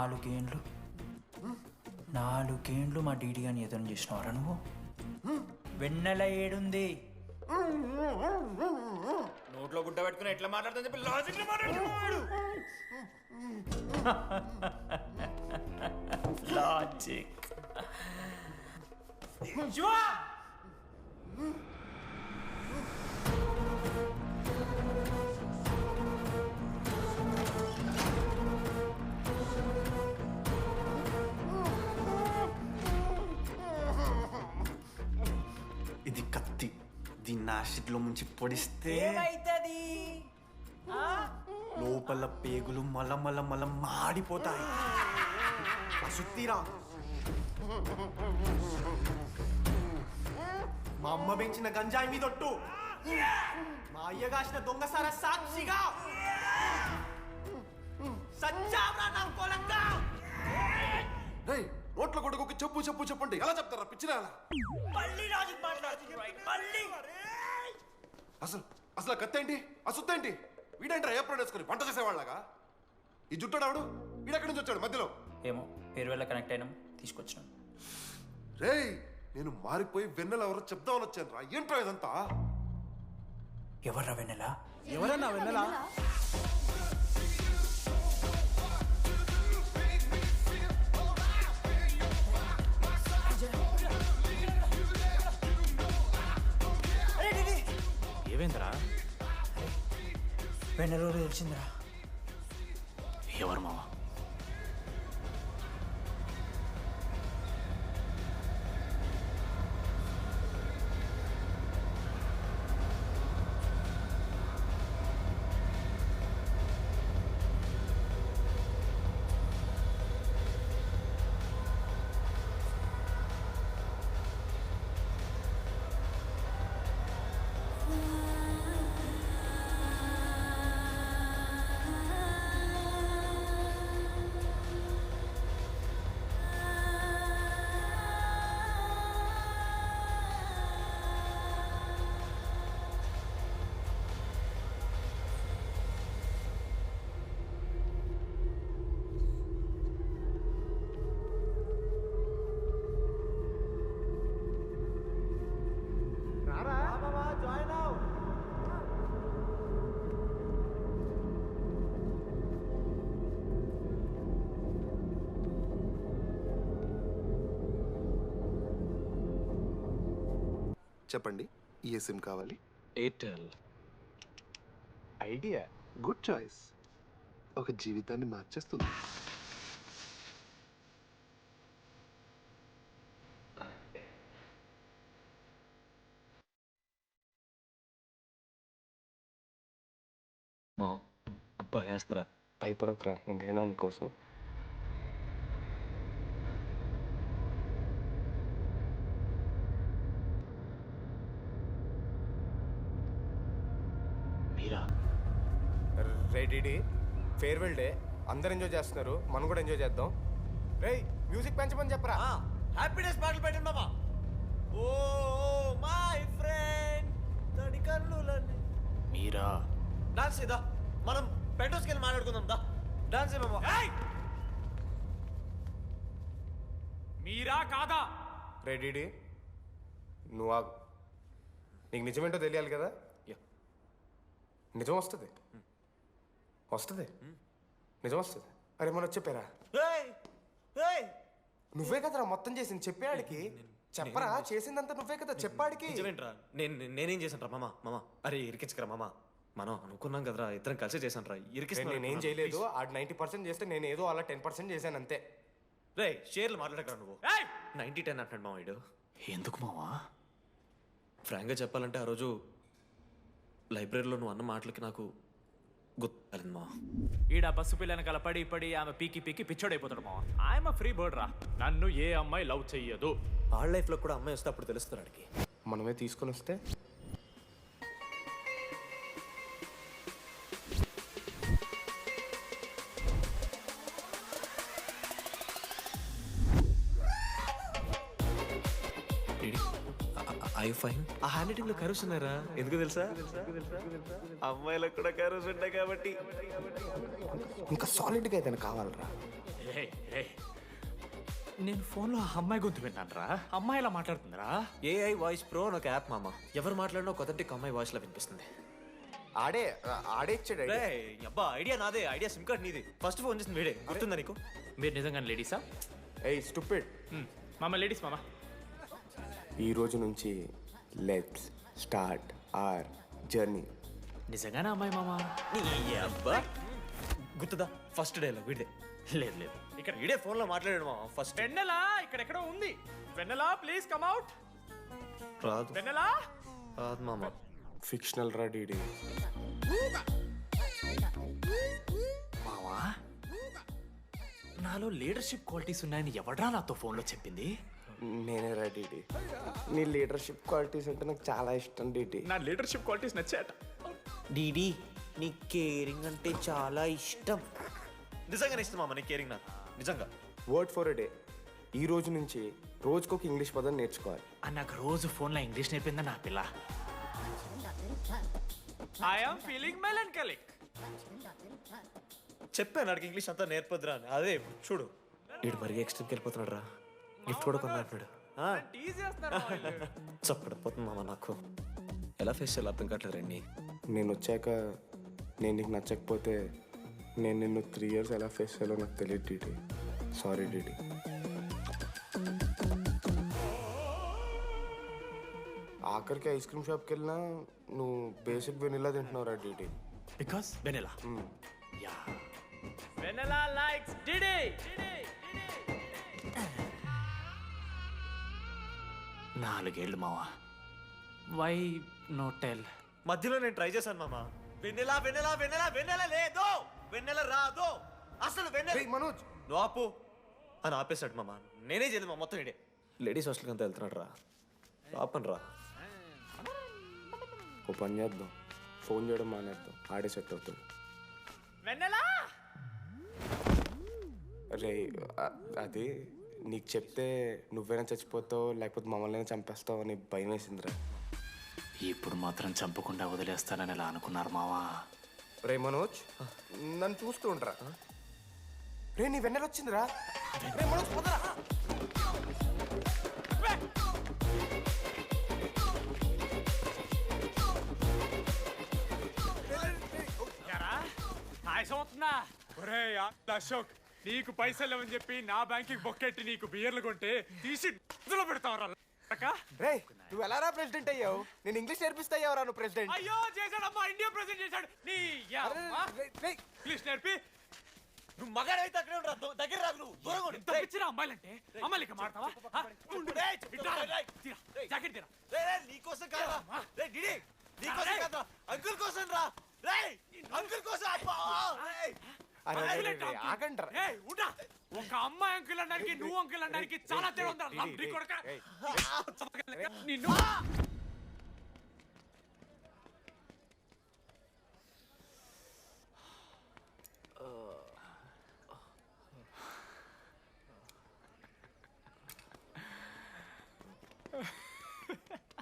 నాలుగేండ్లు. నాలుగేండ్లు మా డీడీ అని ఎదురు చేసినవరా నువ్వు? వెన్నెల ఏడుంది. నోట్లో గుడ్డ పెట్టుకుని ఎట్లా మాట్లాడుతుంది చెప్పి. లాజిక్ మాట్లాడుతున్నాడు లాజిక్. దీన్ని యాసిడ్లో ముంచి పొడిస్తే ఏమైతుంది లోపల పేగులు మల మల మల మాడిపోతాయి సుత్తిరా మా అమ్మ పెంచిన గంజాయి మీదొట్టు మా అయ్య కాసిన దొంగసార సాక్షిగా సచ్చావ్రా నా కొలంగా నోట్ల కొడుకు చెప్పు చెప్పు చెప్పండి. ఎలా చెప్తారా? పిచ్చిరా మళ్ళీ లాజిక్ మాట్లాడుతున్నాడు. మళ్ళీ. అసలు అసలు కత్తి ఏంటి వీడేంట్రా ఏప్రిల్ వేసుకొని వంట చేసేవాళ్ళగా ఈ జుట్టాడు వీడెక్కడి నుంచి వచ్చాడు మధ్యలో? ఏమో పేరు వల్ల కనెక్ట్ అయినాం తీసుకొచ్చినాం. రేయ్ నేను మారిపోయి వెన్నెల ఎవరో చెప్దామని వచ్చాను రా ఏంట్రా ఇదంతా? ఎవర్రా వెన్నెల? ఎవరన్నా వెన్నెలా? ఏమైందిరా వెన్నెల ఎవరో తెలిసిందిరా ఎవరు మావా? చెప్పండి ఏ సిమ్ కావాలి? ఎయిర్టెల్. ఐడియా? Good choice. ఒక జీవితాన్ని మార్చేస్తుంది. మా అబ్బా వేస్తారా? భయపడకురా ఇంకైనా నీకోసం? Farewell day. అందరు ఎంజాయ్ చేస్తున్నారు. మనం కూడా ఎంజాయ్ చేద్దాం. రేయ్ మ్యూజిక్ పెంచమని చెప్పరా? హ్యాపీనెస్ పాటలు పెట్టండి మామ. ఓ మై ఫ్రెండ్ తడి కన్నులని. మీరా? డాన్స్ ఇదా మనం పెంటోస్కి వెళ్ళి మాట్లాడుకుందాం. దా. డాన్స్ మామ. మీరా కాదా? రే డిడి. నువ్వు ఆగు. నీకు నిజమేంటో తెలియాలి కదా? నిజం వస్తుంది. వస్తుంది. నిజం వస్తుంది. అరే మనం చెప్పారా? నువ్వే కదరా మొత్తం చేసింది? చెప్పాడికి చెప్పరా? చేసిందంతా నువ్వే కదా చెప్పాడికి? నిజమేంట్రా? నేను నేనేం చేశాను రా మామ మామ. అరే ఇరికించకరా మామ. మనం అనుకున్నాం కదరా ఇద్దరం కలిసి చేశాను రా రే, నేనేం చేయలేదు. ఆడు నైంటీ పర్సెంట్ చేస్తే నేను ఏదో అలా టెన్ పర్సెంట్ చేశాను అంతే. రే షేర్లు మాట్లాడకరా నువ్వు. నైన్టీ టెన్ అంటున్నాడు మామ ఇడు ఎందుకు మావా ఫ్రాంక్గా చెప్పాలంటే ఆ రోజు లైబ్రరీలో నువ్వు అన్న మాటలకి నాకు గుర్తులేదు మా ఈడ బస్సు పిల్లని కలపడి పడి ఆమె పీకి పీకి పిచ్చోడైపోతాడు మావా ఆయమ ఫ్రీ బర్డ్ రా. నన్ను ఏ అమ్మాయి లవ్ చెయ్యదు. వాళ్ళ లైఫ్లో కూడా అమ్మాయి వస్తే అప్పుడు తెలుస్తుంది వాడికి మనమే తీసుకొని వస్తే ఐ ఫైన్ ఆ హ్యాండ్ రైటింగ్లో కరోస్ ఉన్నారా ఎందుకు తెలుసా? అమ్మాయిలకు కూడా కరోస్ ఉంటాయి కాబట్టి. ఇంకా సాలిడ్గా ఏదైనా కావాలరా? నేను ఫోన్లో ఆ అమ్మాయి గొంతు విన్నాను రా అమ్మాయి ఇలా మాట్లాడుతుందిరా? ఏఐ వాయిస్ ప్రో అని ఒక యాప్ మామ. ఎవరు మాట్లాడినా ఒక అథెంటిక్ అమ్మాయి వాయిస్లో వినిపిస్తుంది. ఆడే ఆడే ఇచ్చాడు అబ్బా ఐడియా నాదే. ఐడియా సిమ్ కార్డ్ నీది. ఫస్ట్ ఫోన్ చేసింది వీడే. గుర్తుందా నీకు? మీరు నిజంగా లేడీసా ఏయ్ స్టూపిడ్ మామ. లేడీస్ మామ. ఈ రోజు నుంచి లెట్స్ స్టార్ట్ ఆర్ జర్నీ. నిజంగానే అమ్మాయి మామ? నీ అబ్బా! గుర్తుదా? ఫస్ట్ డేలో వీడే లేదు లేదు. ఇక్కడ వీడే ఫోన్లో మాట్లాడాడు మామ ఫస్ట్. వెన్నెలా? ఇక్కడెక్కడో ఉంది. వెన్నెలా ప్లీజ్ కమ్ అవుట్. రాదు. వెన్నెలా? రాదు మామ. ఫిక్షనల్ రా డీడీ మావా నాలో లీడర్షిప్ క్వాలిటీస్ ఉన్నాయని ఎవడ్రా నాతో ఫోన్లో చెప్పింది? నేనే రా డీడీ నీ లీడర్షిప్ క్వాలిటీస్ అంటే నాకు చాలా ఇష్టం డీడీ నా లీడర్షిప్ క్వాలిటీస్ నచ్చాట డీడీ నీ కేరింగ్ అంటే చాలా ఇష్టం. నిజంగానే ఇష్టం మామ నీ కేరింగ్ నాకు నిజంగా. వర్డ్ ఫర్ ఎ డే ఈ రోజు నుంచి రోజుకొక ఇంగ్లీష్ పదం నేర్చుకోవాలి. అని నాకు రోజు ఫోన్లో ఇంగ్లీష్ నేర్పిందా నా పిల్ల? ఐఎమ్ ఫీలింగ్ మెలంకలిక్ చెప్పాను నాకు ఇంగ్లీష్ అంతా నేర్పొద్దురా అని. అదే చూడు. వీడు మరీ ఎక్స్ట్రీమ్కి వెళ్ళిపోతున్నాడు రా గిఫ్ట్ కూడా కొన్నాడు. చప్పడిపోతుంది మామ నాకు. ఎలా ఫేస్ చేయాలి అర్థం కావట్లేదు రండి. నేను వచ్చాక నేను నీకు నచ్చకపోతే నేను నిన్ను త్రీ ఇయర్స్ ఎలా ఫేస్ చేయాలో నాకు తెలియదు డీడీ సారీ డీడీ ఆఖరికి ఐస్ క్రీమ్ షాప్కి వెళ్ళినా నువ్వు basic vanilla తింటున్నావురా DD because Vennela yeah Vennela likes DD నాలుగేళ్ళు మావా. వై నో టెల్ మధ్యలో నేను ట్రై చేశాను మామ. వెన్నెలా వెన్నెలా వెన్నెలా వెన్నెల లేదు వెన్నెల రాదు అసలు వెన్నెల మనోజ్! నువ్వు ఆపు. అని ఆపేశాడు మామ. నేనే చేయలేదు మా మొత్తం ఇడే. లేడీస్ హాస్టల్కి అంతా వెళ్తున్నాడు రా. ఆపను రా ఓ పని చేద్దాం. ఫోన్ చేయడం మానేద్దాం. ఆడే సెట్ అవుతుంది వెన్నెలా? రే అది నీకు చెప్తే నువ్వైనా చచ్చిపోతావు లేకపోతే మమ్మల్ని చంపేస్తావు అని భయం వేసిందిరా ఇప్పుడు మాత్రం చంపకుండా వదిలేస్తానని ఎలా అనుకున్నారు మావా రే మనోజ్ నన్ను చూస్తూ ఉండరా రే నీ వెన్నెల వచ్చిందిరా రే మనోజ్ పోదరా పాయసం అవుతుందా ఒరే అశోక్ నీకు పైసలు అని చెప్పి నా బ్యాంకింగ్ బొక్కెట్టి నీకు బియర్లు కొంటే తీసి ఇందులో పెడతావరా రే నువ్వు ఎలా రా ప్రెసిడెంట్ అయ్యావు? నేను ఇంగ్లీష్ నేర్పిస్తా అయ్యావురా నువ్వు ప్రెసిడెంట్. అయ్యో చేశాడమ్మా ఇండియా ప్రెసిడెంట్ చేశాడు. నీ ఇంగ్లీష్ నేర్పి. నువ్వు మగాడైతే అక్కడే ఉండరా? దగ్గర రాదు నువ్వు. దూరంగా ఉండు. ఇంత పిచ్చిరా అమ్మాయిలంటే? అమ్మాయిలు ఇక మాడతావా. జాకెట్ తీరా. రేయ్, రేయ్, నీకోసం కాదురా. రేయ్, డిడి, నీకోసం కాదురా. అంకుల్ కోసం రా. రేయ్ అంకుల్ కోసం అబ్బా! రేయ్. అరే, అరే, అరే, అంకుల్ అరే, ఆగండి రా. ఏయ్, ఉండా. ఒక అమ్మాయి అంకుల్ అనడానికి నువ్వు అంకుల్ అనడానికి చాలా తేడా ఉందా? లంబ్రీ కొడక? నిన్ను?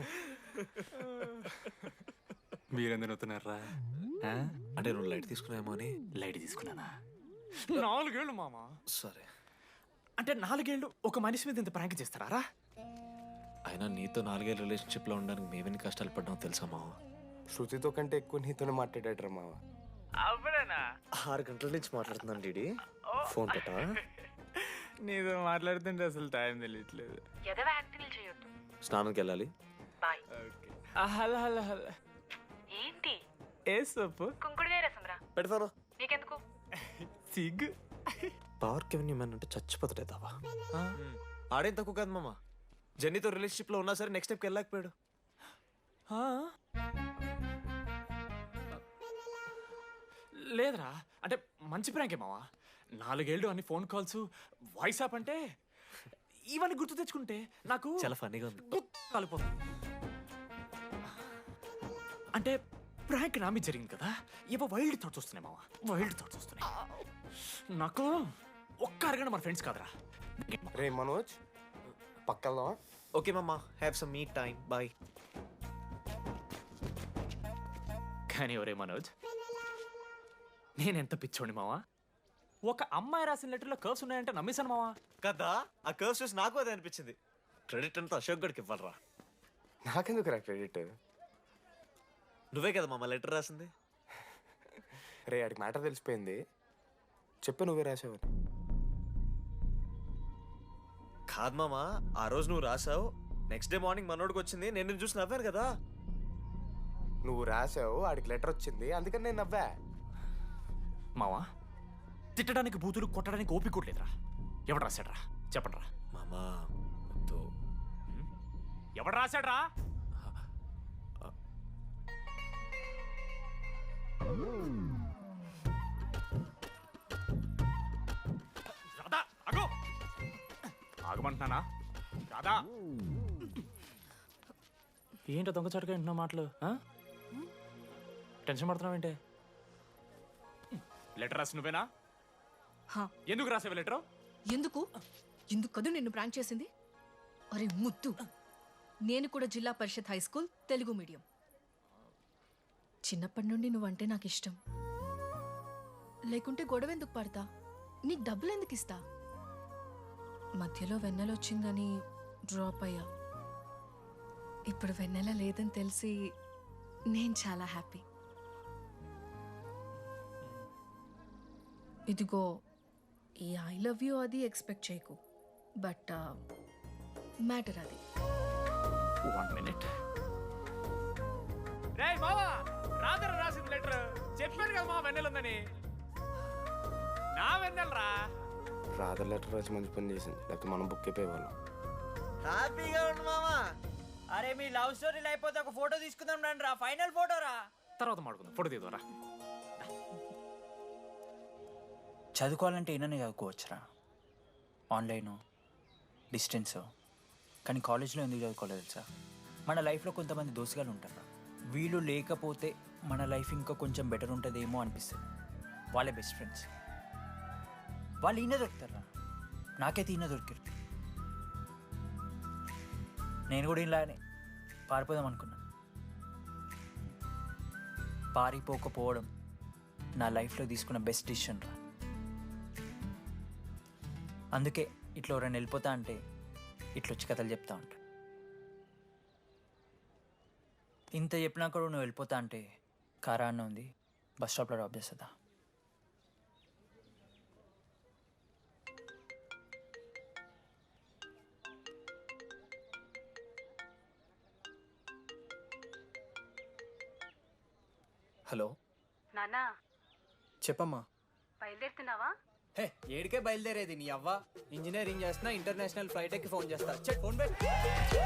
మీరెందుకు నవ్వుతున్నారా? అంటే నువ్వు లైట్ తీసుకున్నామో అని లైట్ తీసుకున్నానా? నాలుగేళ్ళు మామా. సరే. అంటే నాలుగేళ్ళు ఒక మనిషి మీద ఇంత ప్రాంక్ చేస్తారా? అయినా నీతో నాలుగేళ్ళ రిలేషన్షిప్లో ఉండడానికి మేమెన్ని కష్టాలు పడ్డామో తెలుసా మావ? శృతితో కంటే ఎక్కువ నీతోనే మాట్లాడాడు మావ. ఆరు గంటల నుంచి మాట్లాడుతున్నాను డీడీ ఫోన్ పెట్టా నీతో మాట్లాడుతుంటే అసలు టైం తెలియట్లేదు. ఎదవ యాక్టింగ్లు చేయొద్దు. స్నానంకి వెళ్ళాలి. బాయ్. Hello hello hello. ఏ సొప్పు కుంకుడుగాయ రసం రా పెడతాను. నీకెందుకు? సిగ్గు. పవర్ కెవెన్యూ మ్యాన్ అంటే చచ్చిపోతాడే దావా ఆడేం తక్కువ కాదు మామ. జెన్నీతో రిలేషన్షిప్లో ఉన్నా సరే నెక్స్ట్ స్టెప్కి వెళ్ళలేకపోయాడు. ఆ? లేదురా. అంటే మంచి ప్రాంకే మావా నాలుగేళ్ళు అన్ని ఫోన్ కాల్స్ వాయిస్ యాప్ అంటే ఇవన్నీ గుర్తు తెచ్చుకుంటే నాకు చాలా ఫన్నీగా ఉంది. కాలిపోతుంది. అంటే ప్రాంక్ నా మీద జరిగింది కదా? ఏవో వైల్డ్ థాట్స్ వస్తున్నాయి మావా. వైల్డ్ థాట్స్ వస్తున్నాయి. నాకు ఒక్క అరగంట మన ఫ్రెండ్స్ కాదురా. రే మనోజ్ పక్కల్దామా ఓకే మామ have some me time bye కానీ ఒరే మనోజ్ నేనెంత పిచ్చోండి మావా? ఒక అమ్మాయి రాసిన లెటర్లో కర్వ్స్ ఉన్నాయంటే నమ్మేశాను మావా. కదా? ఆ కర్వ్స్ చూసి నాకు అదే అనిపించింది. క్రెడిట్ అంతా అశోక్ గడికి ఇవ్వాలరా. నాకెందుకు రా క్రెడిట్ నువ్వే కదా మామ లెటర్ రాసింది? రే ఆడికి మ్యాటర్ తెలిసిపోయింది. చెప్పు నువ్వే రాసావని. కాదు మామ ఆ రోజు నువ్వు రాసావు. నెక్స్ట్ డే మార్నింగ్ మనోడికి వచ్చింది. నేను నిన్ను చూసి నవ్వాను కదా. నువ్వు రాసావు ఆడికి లెటర్ వచ్చింది. అందుకని నేను నవ్వా. మావా తిట్టడానికి బూతులు కొట్టడానికి ఓపిక కూడా లేదురా. ఎవడు రాశాడ్రా? చెప్పండిరా. మామా వద్దు. ఎవడు రాశాడ్రా? ఆగమంటున్నానా రాధా! ఏంటో దొంగచాటుగా వింటున్నా మాటలు ఆ? టెన్షన్ పడుతున్నావు ఏంటి? లెటర్ రాసి నువ్వేనా? హా. ఎందుకు రాసావు లెటర్? ఎందుకు? ఎందుకు కదూ నిన్ను ప్రాంక్ చేసింది? అరే ముద్దు. నేను కూడా zilla parishad high school Telugu medium. చిన్నప్పటి నుండి నువ్వంటే నాకు ఇష్టం. లేకుంటే గొడవ ఎందుకు పడతా? నీకు డబ్బులు ఎందుకు ఇస్తా? మధ్యలో వెన్నెలొచ్చిందని డ్రాప్ అయ్యా. ఇప్పుడు వెన్నెల లేదని తెలిసి నేను చాలా హ్యాపీ. ఇదిగో ఈ ఐ లవ్ యూ అది ఎక్స్పెక్ట్ చేయకు. బట్ మ్యాటర్ అది. One minute. రే మావా రాసిన లెటర్. చెప్పాను కదా మా వెన్నెలుందని. నా వెన్నెలరా? రాధర్ లెటర్ రాసి మంచి పని చేసింది. లేకపోతే మనం బుక్ అయిపోయేవాళ్ళం. హ్యాపీగా ఉండు మామా. అరే మీ లవ్ స్టోరీలు అయిపోతే ఒక ఫోటో తీసుకుందాం రండి రా. ఫైనల్ ఫోటో రా. తర్వాత మాడుకుందాం ఫోటో తీద్దారా చదువుకోవాలంటే ఏమైనా చదువుకోవచ్చురా. ఆన్లైన్ డిస్టెన్స్ కానీ కాలేజ్లో ఎందుకు చదువుకోలేదు తెలుసా? మన లైఫ్లో కొంతమంది దోస్తుగాలు ఉంటారు. వీళ్ళు లేకపోతే మన లైఫ్ ఇంకా కొంచెం బెటర్ ఉంటుందేమో అనిపిస్తుంది. వాళ్ళే బెస్ట్ ఫ్రెండ్స్ వాళ్ళు ఈయన దొరుకుతారా నాకైతే ఈయన దొరికారు. నేను కూడా ఇలానే పారిపోదాం అనుకున్నా. పారిపోకపోవడం నా లైఫ్లో తీసుకున్న బెస్ట్ డిసిషన్ రా. అందుకే ఇట్లా ఎవరైనా వెళ్ళిపోతా అంటే ఇట్లా వచ్చి కథలు చెప్తా ఉంటా. ఇంత చెప్పినా కూడా నువ్వు వెళ్ళిపోతా అంటే కారా అన్న ఉంది బస్ స్టాప్లో డ్రాప్ చేస్తుందా హలో నానా చెప్పమ్మా. బయలుదేరుతున్నావా? హే ఏడికే బయలుదేరేది నీ అవ్వ. ఇంజనీరింగ్ చేస్తున్నా ఇంటర్నేషనల్ ఫ్లైట్ ఎక్కి ఫోన్ చేస్తా. చెక్ ఫోన్ పెట్